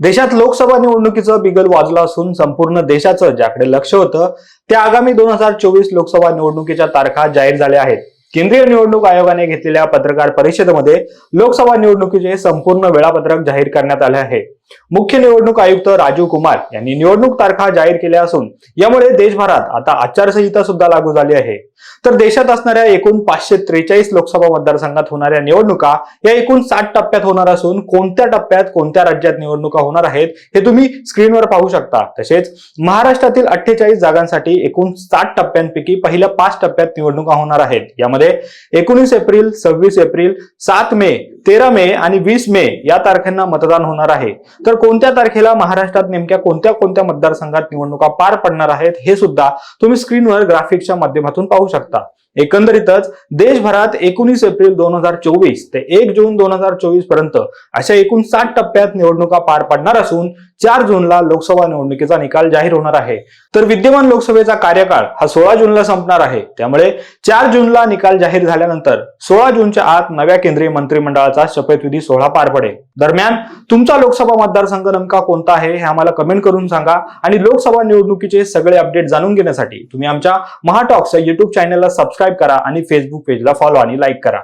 देशात लोकसभा निवडणुकीचं बिगल वाजलं असून संपूर्ण देशाचं ज्याकडे लक्ष होतं त्या आगामी दोन हजार चोवीस लोकसभा निवडणुकीच्या तारखा जाहीर झाल्या आहेत. केंद्रीय निवडणूक आयोगाने घेतलेल्या पत्रकार परिषदेमध्ये लोकसभा निवडणुकीचे संपूर्ण वेळापत्रक जाहीर करण्यात आले आहे. मुख्य निवडणूक आयुक्त राजीव कुमार यांनी निवडणूक तारखा जाहीर केल्या असून यामुळे देशभरात आता आचारसंहिता सुद्धा लागू झाली आहे. तर देशात असणाऱ्या एकूण पाचशे त्रेचाळीस लोकसभा मतदारसंघात होणाऱ्या निवडणुका या एकूण साठ टप्प्यात होणार असून कोणत्या टप्प्यात कोणत्या राज्यात निवडणुका होणार आहेत हे तुम्ही स्क्रीनवर पाहू शकता. तसेच महाराष्ट्रातील अठ्ठेचाळीस जागांसाठी एकूण साठ टप्प्यांपैकी पहिल्या पाच टप्प्यात निवडणुका होणार आहेत. यामध्ये एकोणीस एप्रिल सव्वीस एप्रिल सात मे तेरा मे आणि वीस मे या तारखांना मतदान होणार आहे. तर कोणत्या तारखेला महाराष्ट्रात नेमक्या कोणत्या कोणत्या मतदारसंघात निवडणुका पार पडणार आहेत हे सुद्धा तुम्ही स्क्रीनवर ग्राफिक्सच्या माध्यमातून पाहू शकता. एकंदरीतच देशभरात एकोणीस एप्रिल दोन हजार चोवीस ते एक जून दोन हजार चोवीसपर्यंत अशा एकूण सात टप्प्यात निवडणुका पार पडणार असून चार जूनला लोकसभा निवडणुकीचा निकाल जाहीर होणार आहे. तर विद्यमान लोकसभेचा कार्यकाळ हा सोळा जूनला संपणार आहे. त्यामुळे चार जूनला निकाल जाहीर झाल्यानंतर सोळा जूनच्या आत नव्या केंद्रीय मंत्रिमंडळाचा शपथविधी सोहळा पार पडेल. दरम्यान तुमचा लोकसभा मतदारसंघ नेमका कोणता आहे हे आम्हाला कमेंट करून सांगा आणि लोकसभा निवडणुकीचे सगळे अपडेट जाणून घेण्यासाठी तुम्ही आमच्या महाटॉक्स या युट्यूब चॅनलला सबस्क्राईब करा आणि फेसबुक पेजला फॉलो आणि लाईक करा.